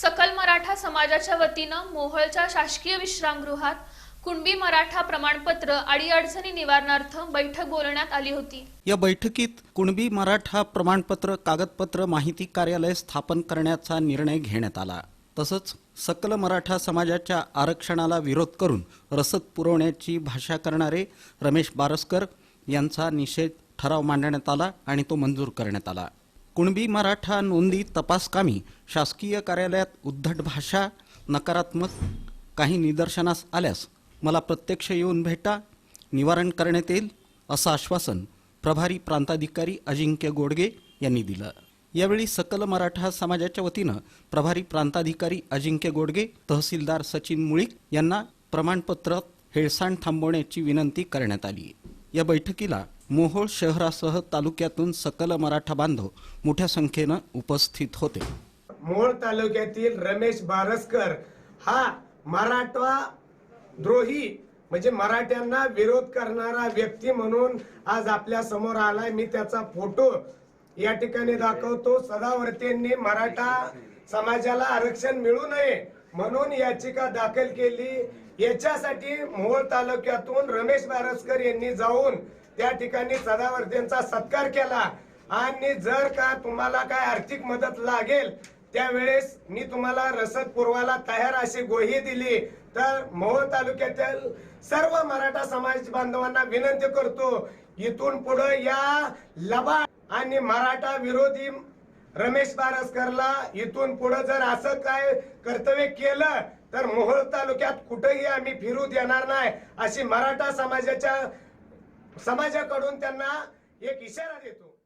सकल मराठा समाजाच्या वतीनं मोहोळच्या शासकीय विश्रामगृहात कुणबी मराठा प्रमाणपत्र अडीअडचणी निवारणार्थ बैठक बोलवण्यात आली होती. या बैठकीत कुणबी मराठा प्रमाणपत्र कागदपत्र माहिती कार्यालय स्थापन करण्याचा निर्णय घेण्यात आला. तसंच सकल मराठा समाजाच्या आरक्षणाला विरोध करून रसद पुरवण्याची भाषा करणारे रमेश बारसकर यांचा निषेध ठराव मांडण्यात आला आणि तो मंजूर करण्यात आला. कुणबी मराठा नोंदी तपासकामी शासकीय कार्यालयात उद्धट भाषा नकारात्मक काही निदर्शनास आल्यास मला प्रत्यक्ष येऊन भेटा निवारण करण्यात येईल असं आश्वासन प्रभारी प्रांताधिकारी अजिंक्य गोडगे यांनी दिलं. यावेळी सकल मराठा समाजाच्या वतीनं प्रभारी प्रांताधिकारी अजिंक्य गोडगे तहसीलदार सचिन मुळीक यांना प्रमाणपत्र हेळसांड थांबवण्याची विनंती करण्यात आली. या बैठकीला मोहोळ शहरासह तालुक्यातून सकल मराठा बांधव मोठ्या संख्येनं उपस्थित होते. मोहोळ तालुक्यातील रमेश बारसकर हा मराठा द्रोही म्हणजे मराठ्यांना विरोध करणारा व्यक्ती म्हणून आज आपल्यासमोर आलाय. मी त्याचा फोटो या ठिकाणी दाखवतो. सदावर्तींनी मराठा समाजाला आरक्षण मिळू नये म्हणून याचिका दाखल केली. याच्यासाठी मोहोळ तालुक्यातून रमेश नारसकर यांनी जाऊन त्या ठिकाणी सदावर्तींचा सत्कार केला. आणि जर का तुम्हाला काय आर्थिक मदत लागेल त्यावेळेस मी तुम्हाला रसद पुरवायला तयार अशी ग्वाही दिली. तर मोहोळ तालुक्यातील सर्व मराठा समाज बांधवांना विनंती करतो इथून पुढे या लबा आणि मराठा विरोधी रमेश बारसकरला इथून पुढे जर असं काय कर्तव्य केलं तर मोहोळ तालुक्यात कुठेही आम्ही फिरू देणार नाही अशी मराठा समाजाच्या समाजाकडून त्यांना एक इशारा देतो.